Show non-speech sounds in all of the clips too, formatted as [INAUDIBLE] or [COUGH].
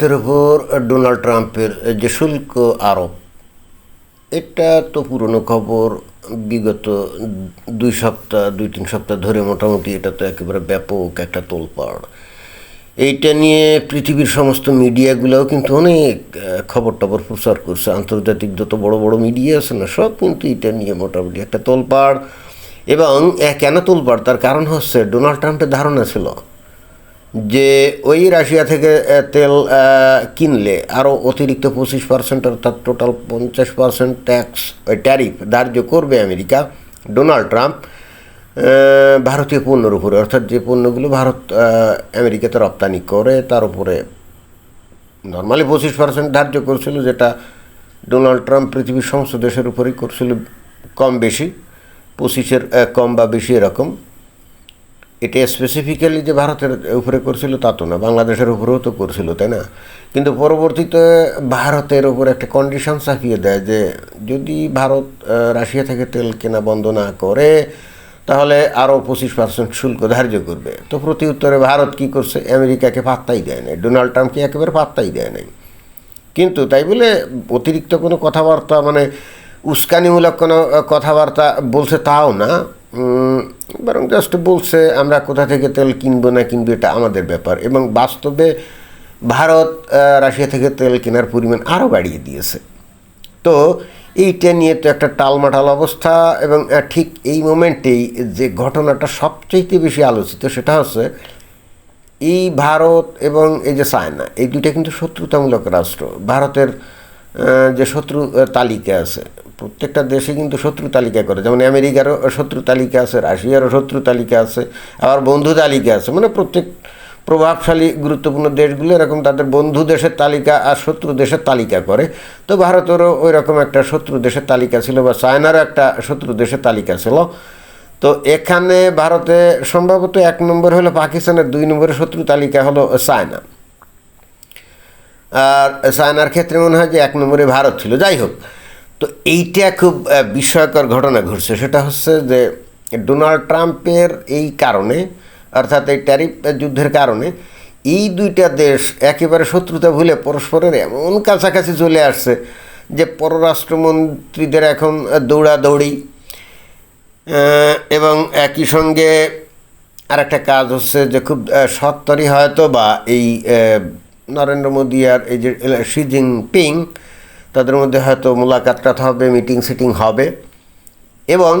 ভারতের উপর ডোনাল্ড ট্রাম্পের যে শুল্ক আরোপ, এটা তো পুরনো খবর। বিগত দুই সপ্তাহ, দুই তিন সপ্তাহ ধরে মোটামুটি এটা তো একেবারে ব্যাপক একটা তোলপাড়। এইটা নিয়ে পৃথিবীর সমস্ত মিডিয়াগুলোও কিন্তু অনেক খবর টবর প্রচার করছে। আন্তর্জাতিক যত বড় বড় মিডিয়া আছে না, সব কিন্তু এটা নিয়ে মোটামুটি একটা তোলপাড়। এবং কেন তোলপাড়? তার কারণ হচ্ছে, ডোনাল্ড ট্রাম্পের ধারণা ছিল যে ওই রাশিয়া থেকে তেল কিনলে আরও অতিরিক্ত পঁচিশ পার্সেন্ট অর্থাৎ টোটাল পঞ্চাশ পার্সেন্ট ট্যাক্স ওই ট্যারিফ ধার্য করবে আমেরিকা, ডোনাল্ড ট্রাম্প ভারতীয় পণ্যের উপরে। অর্থাৎ যে পণ্যগুলো ভারত আমেরিকাতে রপ্তানি করে, তার উপরে নর্মালি পঁচিশ পার্সেন্ট ধার্য করছিল, যেটা ডোনাল্ড ট্রাম্প পৃথিবীর সমস্ত দেশের উপরেই করছিল কম বেশি, পঁচিশের কম বা বেশি এরকম। এটা স্পেসিফিক্যালি যে ভারতের উপরে করছিল তা তো না, বাংলাদেশের উপরেও তো করছিল, তাই না? কিন্তু পরবর্তীতে ভারতের উপর একটা কন্ডিশন চাপিয়ে দেয় যে যদি ভারত রাশিয়া থেকে তেল কেনা বন্ধ না করে, তাহলে আরও পঁচিশ পার্সেন্ট শুল্ক ধার্য করবে। তো প্রতি উত্তরে ভারত কী করছে? আমেরিকাকে পাত্তাই দেয় নাই, ডোনাল্ড ট্রাম্পকে একেবারে পাত্তাই দেয় নাই। কিন্তু তাই বলে অতিরিক্ত কোনো কথাবার্তা মানে উস্কানিমূলক কোনো কথাবার্তা বলছে তাও না বরং জাস্ট বলছে, আমরা কোথা থেকে তেল কিনবো না কিনবো, এটা আমাদের ব্যাপার। এবং বাস্তবে ভারত রাশিয়া থেকে তেল কেনার পরিমাণ আরও বাড়িয়ে দিয়েছে। তো এইটা নিয়ে তো একটা টালমাটাল অবস্থা এবং ঠিক এই মোমেন্টেই যে ঘটনাটা সবচাইতে বেশি আলোচিত সেটা হচ্ছে, এই ভারত এবং এই যে চায়না, এই দুইটা কিন্তু শত্রুতামূলক রাষ্ট্র। ভারতের যে শত্রু তালিকা আছে প্রত্যেকটা দেশে কিন্তু শত্রু তালিকা করে। যেমন আমেরিকারও শত্রু তালিকা আছে, রাশিয়ারও শত্রু তালিকা আছে, আবার বন্ধু তালিকা আছে। মানে প্রত্যেক প্রভাবশালী গুরুত্বপূর্ণ দেশগুলো এরকম তাদের বন্ধু দেশের তালিকা আর শত্রু দেশের তালিকা করে। তো ভারতেরও ওই রকম একটা শত্রু দেশের তালিকা ছিল বা চায়নারও একটা শত্রু দেশের তালিকা ছিল। তো এখানে ভারতে সম্ভবত এক নম্বর হলো পাকিস্তানের, দুই নম্বরের শত্রু তালিকা হলো চায়না। আর চায়নার ক্ষেত্রে মনে হয় যে এক নম্বরে ভারত ছিল। যাই হোক তো এইটা খুব বিস্ময়কর ঘটনা ঘটছে। সেটা হচ্ছে যে ডোনাল্ড ট্রাম্পের এই কারণে, অর্থাৎ এই ট্যারিফ যুদ্ধের কারণে, এই দুইটা দেশ একেবারে শত্রুতা ভুলে পরস্পরের এমন কাছাকাছি চলে আসছে যে পররাষ্ট্রমন্ত্রীদের এখন দৌড়াদৌড়ি এবং একই সঙ্গে আরেকটা কাজ হচ্ছে যে খুব সত্তরই হয়তো বা এই নরেন্দ্র মোদী আর এই যে শি জিনপিং তাদের মধ্যে হয়তো মোলাকাতটা হবে মিটিং সিটিং হবে। এবং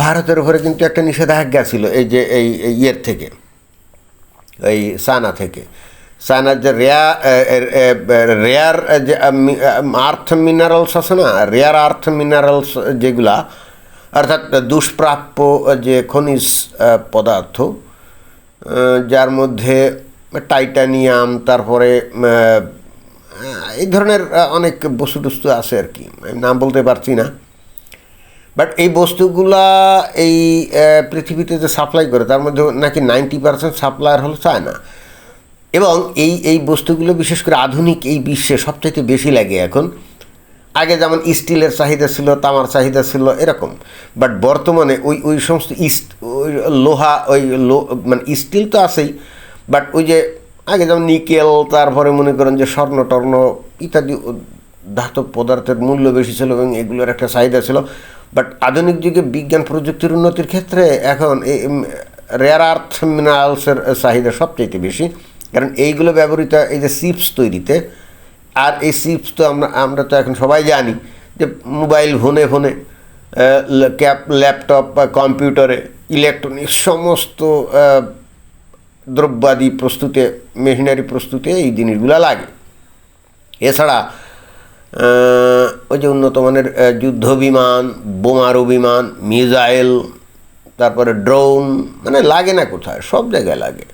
ভারতের উপরে কিন্তু একটা নিষেধাজ্ঞা ছিল এই যে, এই ইয়ের থেকে, এই সানা থেকে। সানার যে রেয়া রেয়ার যে আর্থ মিনারেলস আছে না, রেয়ার আর্থ মিনারেলস যেগুলা, অর্থাৎ দুষ্প্রাপ্য যে খনিজ পদার্থ যার মধ্যে টাইটানিয়াম, তারপরে এই ধরনের অনেক বস্তু টস্তু আছে আর কি। আমি নাম বলতে পারছি না। বাট এই বস্তুগুলা এই পৃথিবীতে যে সাপ্লাই করে, তার মধ্যে নাকি নাইনটি পার্সেন্ট সাপ্লায়ার হলো চায়না এবং এই এই বস্তুগুলো বিশেষ করে আধুনিক এই বিশ্বে সবচাইতে বেশি লাগে এখন। আগে যেমন স্টিলের চাহিদা ছিল, তামার চাহিদা ছিল, এরকম। বাট বর্তমানে ওই ওই সমস্ত ইস্ট, ওই লোহা, ওই লো মানে স্টিল তো আছেই। বাট ওই যে আগে যেমন নিকেল, তারপরে মনে করেন যে স্বর্ণ, টর্ণ ইত্যাদি ধাতব পদার্থের মূল্য বেশি ছিল এবং এগুলোর একটা চাহিদা ছিল। বাট আধুনিক যুগে বিজ্ঞান প্রযুক্তির উন্নতির ক্ষেত্রে এখন এই রেয়ার আর্থ মিনারেলসের চাহিদা সবচেয়ে বেশি। কারণ এইগুলো ব্যবহৃত এই যে চিপস তৈরিতে, আর এই চিপস তো আমরা আমরা তো এখন সবাই জানি যে মোবাইল ফোনে ফোনে ক্যাপ ল্যাপটপ বা কম্পিউটারে ইলেকট্রনিক্স সমস্ত দ্রব্যাদি প্রস্তুতে, মেশিনারি প্রস্তুতে এই জিনিসগুলো লাগে। এছাড়া ওই যে উন্নত মানের যুদ্ধ বিমান, বোমারু বিমান মিজাইল তারপরে ড্রোন মানে লাগে না কোথায়, সব জায়গায় লাগে।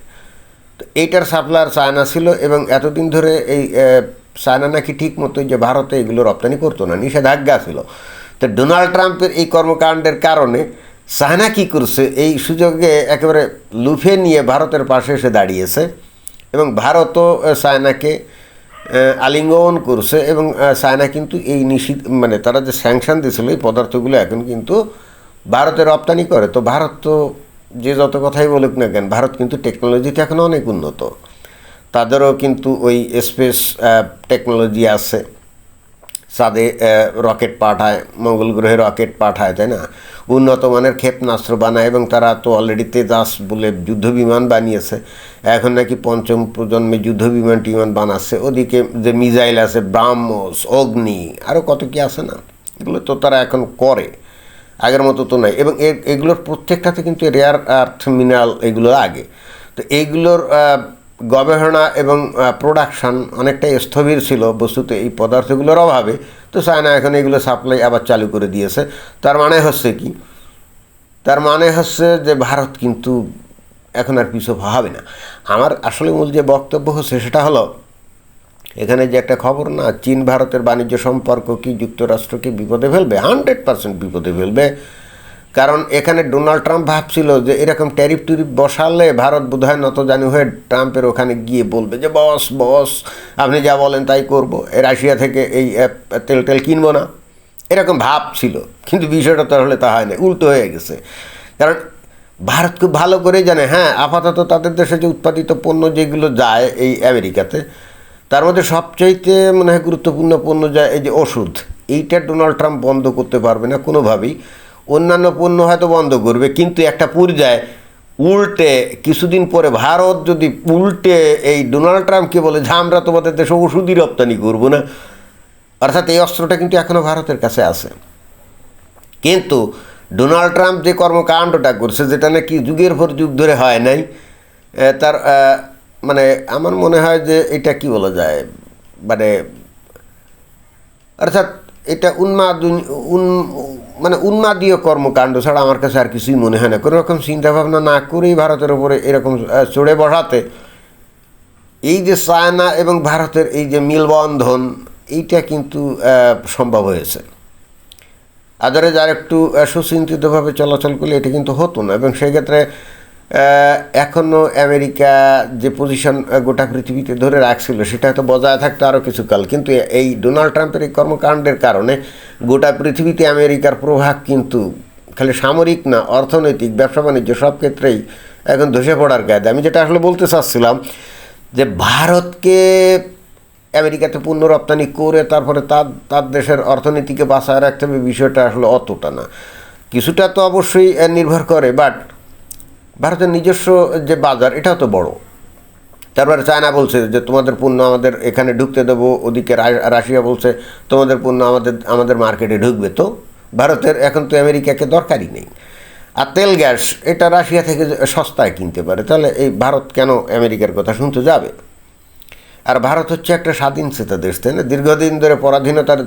তো এইটার সাপ্লায়ার চায়না ছিল এবং এতদিন ধরে এই চায়না নাকি ঠিক মতো যে ভারতে এগুলো রপ্তানি করতো না, নিষেধাজ্ঞা ছিল। তো ডোনাল্ড ট্রাম্পের এই কর্মকাণ্ডের কারণে চায়না কী করছে এই সুযোগে একেবারে লুফে নিয়ে ভারতের পাশে এসে দাঁড়িয়েছে এবং ভারতও আহ, চায়নাকে আলিঙ্গন করছে এবং চায়না কিন্তু এই নিষিদ্ধ মানে তারা যে স্যাংশন দিয়েছিল এই পদার্থগুলো এখন কিন্তু ভারতে রপ্তানি করে। তো ভারত তো যে যত কথাই বলুক না কেন ভারত কিন্তু টেকনোলজিতে এখন অনেক উন্নত। তাদেরও কিন্তু ওই স্পেস টেকনোলজি আছে। চাঁদে রকেট পাঠায়, মঙ্গল গ্রহে রকেট পাঠায়, তাই না? উন্নত মানের ক্ষেপণাস্ত্র বানায় এবং তারা তো অলরেডি তেজাস বলে যুদ্ধ বিমান বানিয়েছে। এখন নাকি পঞ্চম প্রজন্মে যুদ্ধ বিমান টিমান বানাচ্ছে। ওদিকে যে মিজাইল আছে, ব্রাহ্মস, অগ্নি আরও কত কি আছে না? এগুলো তো তারা এখন করে। আগের মতো তো নাই। এবং এগুলোর প্রত্যেকটাতে কিন্তু রেয়ার আর্থ মিনারেল এগুলো আগে তো এইগুলোর গবেষণা এবং প্রোডাকশন অনেকটাই স্থবির ছিল বস্তুত এই পদার্থগুলোর অভাবে। তো চায়না এখন এগুলো সাপ্লাই আবার চালু করে দিয়েছে। তার মানে হচ্ছে কি? তার মানে হচ্ছে যে ভারত কিন্তু এখন আর পিছু হবে না। আমার আসলে মূল যে বক্তব্য হচ্ছে সেটা হলো, এখানে যে একটা খবর না চীন ভারতের বাণিজ্য সম্পর্ক কি যুক্তরাষ্ট্রকে বিপদে ফেলবে? হান্ড্রেড পার্সেন্ট বিপদে ফেলবে। কারণ এখানে ডোনাল্ড ট্রাম্প ভাবছিল যে এরকম ট্যারিফ টুরিফ বসালে ভারত বোধহয় নত জানি হয়ে ট্রাম্পের ওখানে গিয়ে বলবে যে, বস বস, আপনি যা বলেন তাই করব। রাশিয়া থেকে এই তেল টেল কিনবো না। এরকম ভাব ছিল। কিন্তু বিষয়টা তাহলে তা হয় না, উল্টো হয়ে গেছে। কারণ ভারত খুব ভালো করে জানে হ্যাঁ আপাতত তাদের দেশে যে উৎপাদিত পণ্য যেগুলো যায় এই আমেরিকাতে, তার মধ্যে সবচাইতে মনে হয় গুরুত্বপূর্ণ পণ্য যায় এই যে ওষুধ। এইটা ডোনাল্ড ট্রাম্প বন্ধ করতে পারবে না কোনোভাবেই। অন্যান্য পণ্য হয়তো বন্ধ করবে, কিন্তু একটা পর্যায়ে উল্টে কিছুদিন পরে ভারত যদি উল্টে এই ডোনাল্ড ট্রাম্পকে বলে যে আমরা তোমাদের দেশে ওষুধই রপ্তানি করব না, অর্থাৎ এই অস্ত্রটা কিন্তু এখনও ভারতের কাছে আছে। কিন্তু ডোনাল্ড ট্রাম্প যে কর্মকাণ্ডটা করছে, যেটা নাকি যুগের পর যুগ ধরে হয় নাই তার মানে আমার মনে হয় যে এটা কি বলা যায় মানে অর্থাৎ এটা উন্মাদ উন মানে উন্মাদীয় কর্মকাণ্ড ছাড়া আমার কাছে আর কিছুই মনে হয় না। কোনো রকম চিন্তাভাবনা না করেই ভারতের ওপরে এরকম চড়ে বসাতে। এই যে চায়না এবং ভারতের এই যে মিলবন্ধন, এইটা কিন্তু সম্ভব হয়েছে। আদারে যার একটু সুচিন্তিতভাবে চলাচল করলে এটা কিন্তু হতো না। এবং সেক্ষেত্রে এখনও আমেরিকা যে পজিশন গোটা পৃথিবীতে ধরে রাখছিল, সেটা হয়তো বজায় থাকতো আরও কিছুকাল। কিন্তু এই ডোনাল্ড ট্রাম্পের এই কর্মকাণ্ডের কারণে গোটা পৃথিবীতে আমেরিকার প্রভাব কিন্তু খালি সামরিক না, অর্থনৈতিক, ব্যবসা বাণিজ্য সব ক্ষেত্রেই এখন ধসে পড়ার কায়দা আমি যেটা আসলে বলতে চাচ্ছিলাম যে ভারতকে আমেরিকাতে পণ্য রপ্তানি করে তারপরে তার তার দেশের অর্থনীতিকে বাঁচায় রাখতে হবে, বিষয়টা আসলে অতটা না। কিছুটা তো অবশ্যই নির্ভর করে বাট ভারতের নিজস্ব যে বাজার, এটাও তো বড়। তারপরে চায়না বলছে যে, তোমাদের পণ্য আমাদের এখানে ঢুকতে দেবো। ওদিকে রাশিয়া বলছে, তোমাদের পণ্য আমাদের আমাদের মার্কেটে ঢুকবে। তো ভারতের এখন তো আমেরিকাকে দরকারই নেই। আর তেল, গ্যাস, এটা রাশিয়া থেকে সস্তায় কিনতে পারে, তাহলে এই ভারত কেন আমেরিকার কথা শুনতে যাবে? আর ভারত হচ্ছে একটা স্বাধীন চেতা দেশ, তাই না? দীর্ঘদিন ধরে পরাধীনতার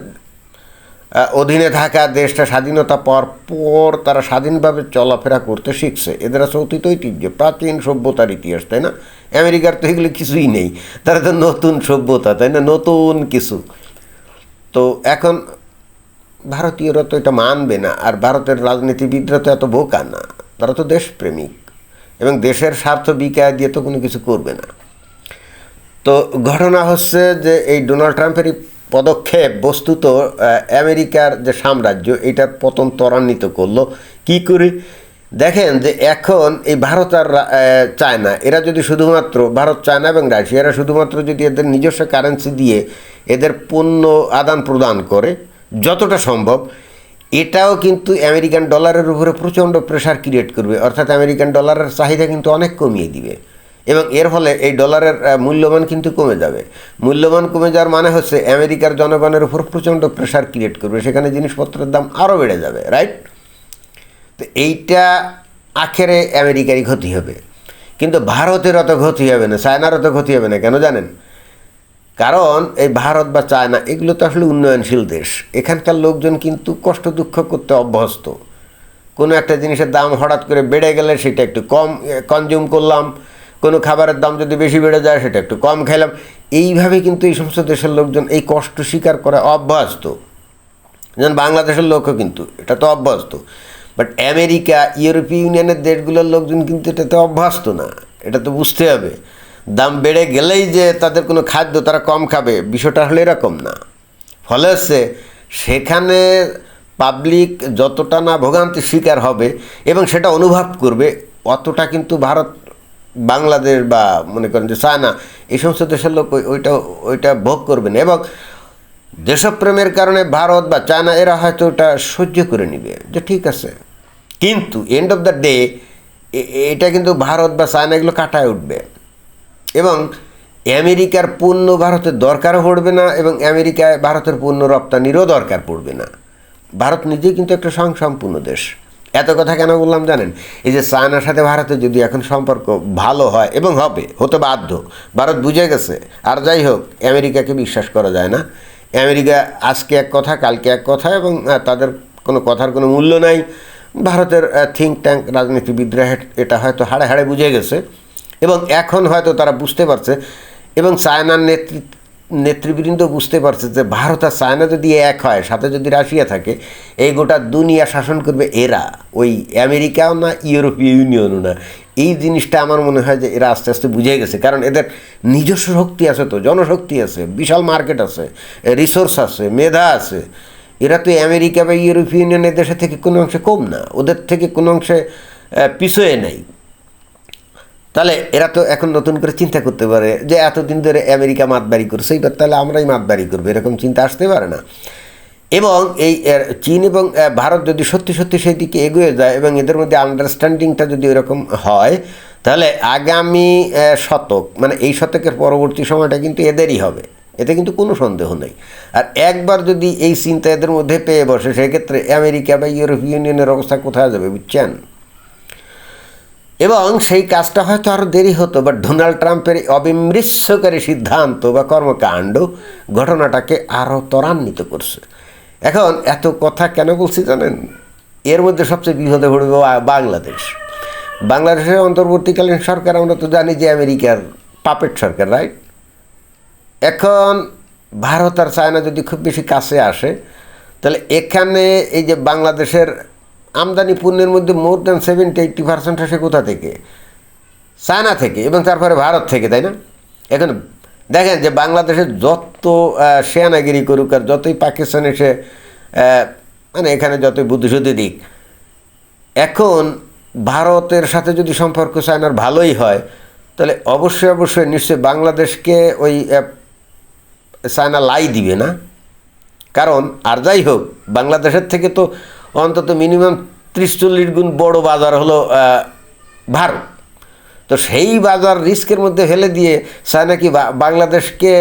অধীনে থাকা দেশটা স্বাধীনতা পাওয়ার পর তারা স্বাধীনভাবে চলাফেরা করতে শিখছে। এদের আছে অতীত ঐতিহ্য, প্রাচীন সভ্যতার ইতিহাস, তাই না? আমেরিকার তো এগুলো কিছুই নেই। তারা তো নতুন সভ্যতা, তাই না? নতুন কিছু। তো এখন ভারতীয়রা তো এটা মানবে না, আর ভারতের রাজনীতিবিদরা তো এত বোকা না। তারা তো দেশপ্রেমিক, এবং দেশের স্বার্থ বিকায় দিয়ে তো কোনো কিছু করবে না। তো ঘটনা হচ্ছে যে এই ডোনাল্ড ট্রাম্পের এই পদক্ষেপ বস্তুত আমেরিকার যে সাম্রাজ্য এটার পতন ত্বরান্বিত করল। কি করে? দেখেন যে এখন এই ভারত আর চায়না, এরা যদি শুধুমাত্র ভারত, চায়না এবং রাশিয়া, এরা শুধুমাত্র যদি এদের নিজস্ব কারেন্সি দিয়ে এদের পণ্য আদান প্রদান করে, যতটা সম্ভব, এটাও কিন্তু আমেরিকান ডলারের উপরে প্রচণ্ড প্রেশার ক্রিয়েট করবে। অর্থাৎ আমেরিকান ডলারের চাহিদা কিন্তু অনেক কমিয়ে দিবে। এবং এর ফলে এই ডলারের মূল্যমান কিন্তু কমে যাবে। মূল্যমান কমে যাওয়ার মানে হচ্ছে আমেরিকার জনগণের উপর প্রচণ্ড প্রেশার ক্রিয়েট করবে। সেখানে জিনিসপত্রের দাম আরও বেড়ে যাবে রাইট তো এইটা আখেরে আমেরিকারই ক্ষতি হবে। কিন্তু ভারতের অত ক্ষতি হবে না চায়নার অত ক্ষতি হবে না, কেন জানেন? কারণ এই ভারত বা চায়না, এগুলো তো আসলে উন্নয়নশীল দেশ। এখানকার লোকজন কিন্তু কষ্ট দুঃখ করতে অভ্যস্ত। কোনো একটা জিনিসের দাম হঠাৎ করে বেড়ে গেলে সেটা একটু কম কনজিউম করলাম কোনো খাবারের দাম যদি বেশি বেড়ে যায়, সেটা একটু কম খেলাম এইভাবে কিন্তু এই সমস্ত দেশের লোকজন এই কষ্ট স্বীকার করা অভ্যস্ত। যেমন বাংলাদেশের লোকও কিন্তু এটা তো অভ্যস্ত। বাট আমেরিকা, ইউরোপীয় ইউনিয়নের দেশগুলোর লোকজন কিন্তু এটাতে অভ্যস্ত না। এটা তো বুঝতে হবে। দাম বেড়ে গেলেই যে তাদের কোনো খাদ্য তারা কম খাবে, বিষয়টা হলে এরকম না। ফলে হচ্ছে সেখানে পাবলিক যতটা না ভোগান্তি শিকার হবে এবং সেটা অনুভব করবে, অতটা কিন্তু ভারত বাংলাদেশ বা মনে করেন যে চায়না, এই সমস্ত দেশের লোক ওইটা ওইটা ভোগ করবে না। এবং দেশপ্রেমের কারণে ভারত বা চায়না, এরা হয়তো ওটা সহ্য করে নিবে, যে ঠিক আছে। কিন্তু এন্ড অফ দ্য ডে এটা কিন্তু ভারত বা চায়না এগুলো কাটায় উঠবে। এবং আমেরিকার পণ্য ভারতের দরকারও পড়বে না, এবং আমেরিকায় ভারতের পণ্য রপ্তানিরও দরকার পড়বে না। ভারত নিজেই কিন্তু একটা স্বয়ংসম্পূর্ণ দেশ। এত কথা কেন বললাম জানেন? এই যে চায়নার সাথে ভারতের যদি এখন সম্পর্ক ভালো হয়, এবং হবে, হতে বাধ্য, ভারত বুঝে গেছে, আর যাই হোক, আমেরিকাকে বিশ্বাস করা যায় না। আমেরিকা আজকে এক কথা, কালকে এক কথা, এবং তাদের কোনো কথার কোনো মূল্য নাই। ভারতের থিঙ্ক ট্যাঙ্ক রাজনীতিবিদরা এটা হয়তো হাড়ে হাড়ে বুঝে গেছে, এবং এখন হয়তো তারা বুঝতে পারছে, এবং চায়নার নেতৃ নেতৃবৃন্দ বুঝতে পারছে যে ভারত আর চায়না যদি এক হয়, সাথে যদি রাশিয়া থাকে, এই গোটা দুনিয়া শাসন করবে এরা, ওই আমেরিকাও না, ইউরোপীয় ইউনিয়নও না। এই জিনিসটা আমার মনে হয় যে এরা আস্তে আস্তে বুঝে গেছে, কারণ এদের নিজস্ব শক্তি আছে তো, জনশক্তি আছে, বিশাল মার্কেট আছে, রিসোর্স আছে, মেধা আছে। এরা তো আমেরিকা বা ইউরোপীয় ইউনিয়নের দেশের থেকে কোনো অংশে কম না, ওদের থেকে কোনো অংশে পিছয়ে নেই। তাহলে এরা তো এখন নতুন করে চিন্তা করতে পারে যে এতদিন ধরে আমেরিকা মাতবাড়ি করছে এবার তাহলে আমরাই মাতবাড়ি করব, এরকম চিন্তা আসতে পারে না। এবং এই চীন এবং ভারত যদি সত্যি সত্যি সেই দিকে এগিয়ে যায় এবং এদের মধ্যে আন্ডারস্ট্যান্ডিংটা যদি এরকম হয়, তাহলে আগামী শতক মানে এই শতকের পরবর্তী সময়টা কিন্তু এদেরই হবে, এতে কিন্তু কোনো সন্দেহ নেই। আর একবার যদি এই চিন্তা এদের মধ্যে পেয়ে বসে, সেক্ষেত্রে আমেরিকা বা ইউরোপীয় ইউনিয়নের অবস্থা কোথায় যাবে, বুঝছেন? এবং সেই কাজটা হয়তো আরও দেরি হতো বাট ডোনাল্ড ট্রাম্পের অবিমৃশ্যকারী সিদ্ধান্ত বা কর্মকাণ্ড ঘটনাটাকে আরও ত্বরান্বিত করছে। এখন এত কথা কেন বলছি জানেন? এর মধ্যে সবচেয়ে বিপদে পড়বে বাংলাদেশ। বাংলাদেশের অন্তর্বর্তীকালীন সরকার, আমরা তো জানি যে আমেরিকার পাপেট সরকার রাইট এখন ভারত আর চায়না যদি খুব বেশি কাছে আসে, তাহলে এখানে এই যে বাংলাদেশের আমদানি পণ্যের মধ্যে more than seventy eighty percent আসে কোথা থেকে? চায়না থেকে এবং তারপরে ভারত থেকে তাই না? এখন দেখেন যে বাংলাদেশের যত আহ, সেনাগিরি করুক আর যতই পাকিস্তান এসে মানে এখানে যতই বুদ্ধিশুদ্ধি দিক এখন ভারতের সাথে যদি সম্পর্ক চায়নার ভালোই হয় তাহলে অবশ্যই অবশ্যই নিশ্চয়ই বাংলাদেশকে ওই চায়না লাই দিবে না। কারণ আর যাই হোক বাংলাদেশের থেকে তো অন্তত মিনিমাম ত্রিশ চল্লিশ গুণ বড় বাজার হলো ভারত। তো সেই বাজার রিস্কের মধ্যে ফেলে দিয়ে চায়না কি বাংলাদেশকে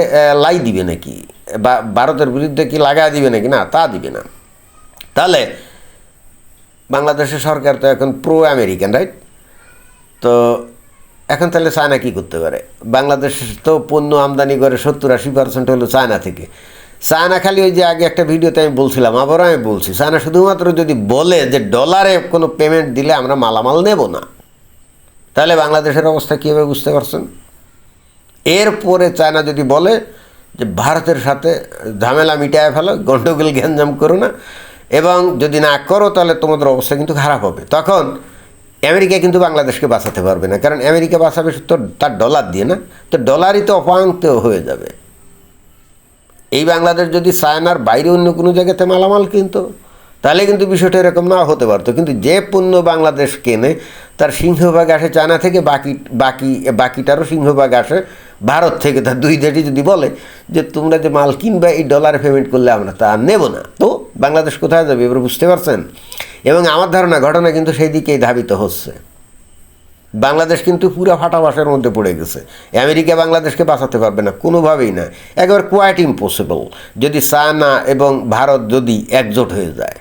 লাই দিবে নাকি? বা ভারতের বিরুদ্ধে কি লাগা দিবে নাকি? না, তা দিবে না। তাহলে বাংলাদেশের সরকার তো এখন প্রো আমেরিকান রাইট তো এখন তাহলে চায়না কী করতে পারে? বাংলাদেশ তো পণ্য আমদানি করে সত্তর আশি পার্সেন্ট হলো চায়না থেকে। চায়না খালি ওই যে আগে একটা ভিডিওতে আমি বলছিলাম, আবারও আমি বলছি চায়না শুধুমাত্র যদি বলে যে ডলারে কোনো পেমেন্ট দিলে আমরা মালামাল নেব না, তাহলে বাংলাদেশের অবস্থা কীভাবে বুঝতে পারছেন? এরপরে চায়না যদি বলে যে ভারতের সাথে ঝামেলা মিটায় ফেলো গণ্ডগোল গ্যাঞ্জাম করো না, এবং যদি না করো তাহলে তোমাদের অবস্থা কিন্তু খারাপ হবে। তখন আমেরিকা কিন্তু বাংলাদেশকে বাঁচাতে পারবে না, কারণ আমেরিকা বাঁচাবে তো তার ডলার দিয়ে না, তো ডলারই তো অপায়ন্ত হয়ে যাবে। এই বাংলাদেশ যদি চায়নার বাইরে অন্য কোনো জায়গাতে মালামাল কিনতো, তাহলে কিন্তু বিষয়টা এরকম না হতে পারতো। কিন্তু যে পণ্য বাংলাদেশ কেনে, তার সিংহভাগ আসে চায়না থেকে, বাকি বাকি, বাকিটারও সিংহভাগ আসে ভারত থেকে। তার দুই দেশই যদি বলে যে, তোমরা যে মাল কিনবে, এই ডলারে পেমেন্ট করলে আমরা তা নেব না। তো বাংলাদেশ কোথায় যাবে, এবার বুঝতে পারছেন? এবং আমার ধারণা, ঘটনা কিন্তু সেই দিকেই ধাবিত হচ্ছে। বাংলাদেশ কিন্তু পুরো ফাটাবাসের মধ্যে পড়ে গেছে। আমেরিকা বাংলাদেশকে বাঁচাতে পারবে না, কোনোভাবেই না। একেবারে কোয়াইট ইম্পসিবল যদি চায়না এবং ভারত যদি একজোট হয়ে যায়।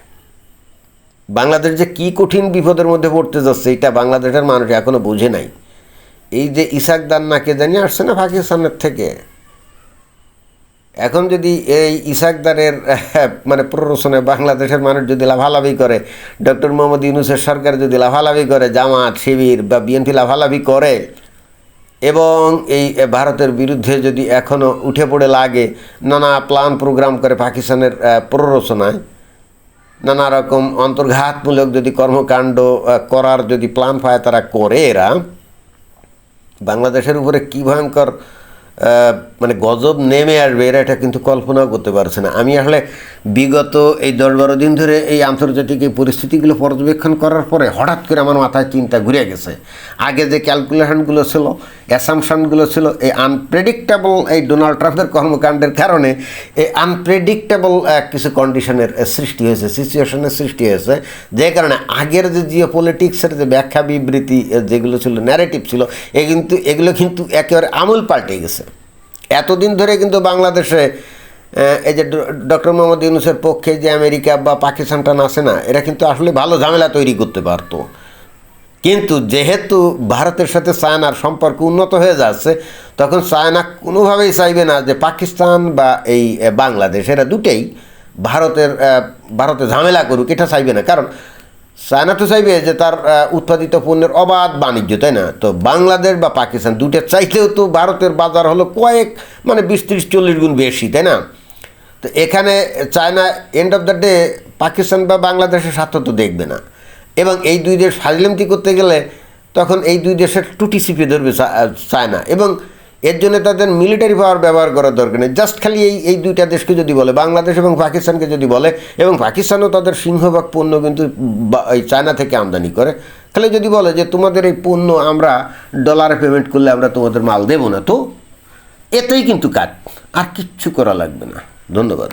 বাংলাদেশ যে কী কঠিন বিপদের মধ্যে পড়তে যাচ্ছে, এটা বাংলাদেশের মানুষ এখনও বোঝে নাই। এই যে ইসাক দান্নাকে জানিয়ে আসছে না পাকিস্তানের থেকে? এখন যদি এই ইসাকদারের [LAUGHS] মানে প্ররোচনায় বাংলাদেশের মানুষ যদি লাভালাভি করে, ডক্টর মোহাম্মদ ইউনুসের সরকার যদি লাভালাভি করে, জামাত, শিবির বা বিএনপি লাভালাভি করে, এবং এই ভারতের বিরুদ্ধে যদি এখনও উঠে পড়ে লাগে নানা প্ল্যান প্রোগ্রাম করে পাকিস্তানের প্ররোচনায়, নানা রকম অন্তর্ঘাতমূলক যদি কর্মকাণ্ড করার যদি প্ল্যান পায় তারা করে এরা, বাংলাদেশের উপরে কী ভয়ঙ্কর মানে গজব নেমে আসবে এরা এটা কিন্তু কল্পনাও করতে পারছে না। আমি আসলে বিগত এই দশ বারো দিন ধরে এই আন্তর্জাতিক এই পরিস্থিতিগুলো পর্যবেক্ষণ করার পরে হঠাৎ করে আমার মাথায় চিন্তা ঘুরে গেছে। আগে যে ক্যালকুলেশনগুলো ছিল অ্যাসামশনগুলো ছিল, এই আনপ্রেডিক্টেবল এই ডোনাল্ড ট্রাম্পের কর্মকাণ্ডের কারণে এই আনপ্রেডিক্টেবল কিছু কন্ডিশনের সৃষ্টি হয়েছে সিচুয়েশনের সৃষ্টি হয়েছে। যে কারণে আগের যে জিও পলিটিক্সের যে ব্যাখ্যা বিবৃতি যেগুলো ছিল ন্যারেটিভ ছিল, এ কিন্তু, এগুলো কিন্তু একেবারে আমূল পাল্টে গেছে। এতদিন ধরে কিন্তু বাংলাদেশে এই যে ডক্টর মোহাম্মদ ইউনুসের পক্ষে যে আমেরিকা বা পাকিস্তানটা আছে না, এরা কিন্তু আসলে ভালো ঝামেলা তৈরি করতে পারতো। কিন্তু যেহেতু ভারতের সাথে চায়নার সম্পর্ক উন্নত হয়ে যাচ্ছে, তখন চায়না কোনোভাবেই চাইবে না যে পাকিস্তান বা এই বাংলাদেশ, এরা দুটেই ভারতের ভারতে ঝামেলা করুক, এটা চাইবে না। কারণ চায়না তো চাইবে যে তার উৎপাদিত পণ্যের অবাধ বাণিজ্য, তাই না? তো বাংলাদেশ বা পাকিস্তান দুটো চাইতেও তো ভারতের বাজার হলো কয়েক মানে বিশ ত্রিশ, চল্লিশ গুণ বেশি, তাই না? তো এখানে China end of the day Pakistan বা বাংলাদেশের স্বার্থ তো দেখবে না। এবং এই দুই দেশ ফাজলামতি করতে গেলে তখন এই দুই দেশের টুটি চিপে ধরবে চায়না। এবং এর জন্য তাদের মিলিটারি পাওয়ার ব্যবহার করার দরকার নেই। জাস্ট খালি এই এই দুইটা দেশকে যদি বলে, বাংলাদেশ এবং পাকিস্তানকে যদি বলে, এবং পাকিস্তানও তাদের সিংহভাগ পণ্য কিন্তু এই চায়না থেকে আমদানি করে, খালি যদি বলে যে তোমাদের এই পণ্য আমরা ডলারে পেমেন্ট করলে আমরা তোমাদের মাল দেবো না, তো এতেই কিন্তু কাজ। আর কিচ্ছু করা লাগবে না। ধন্যবাদ।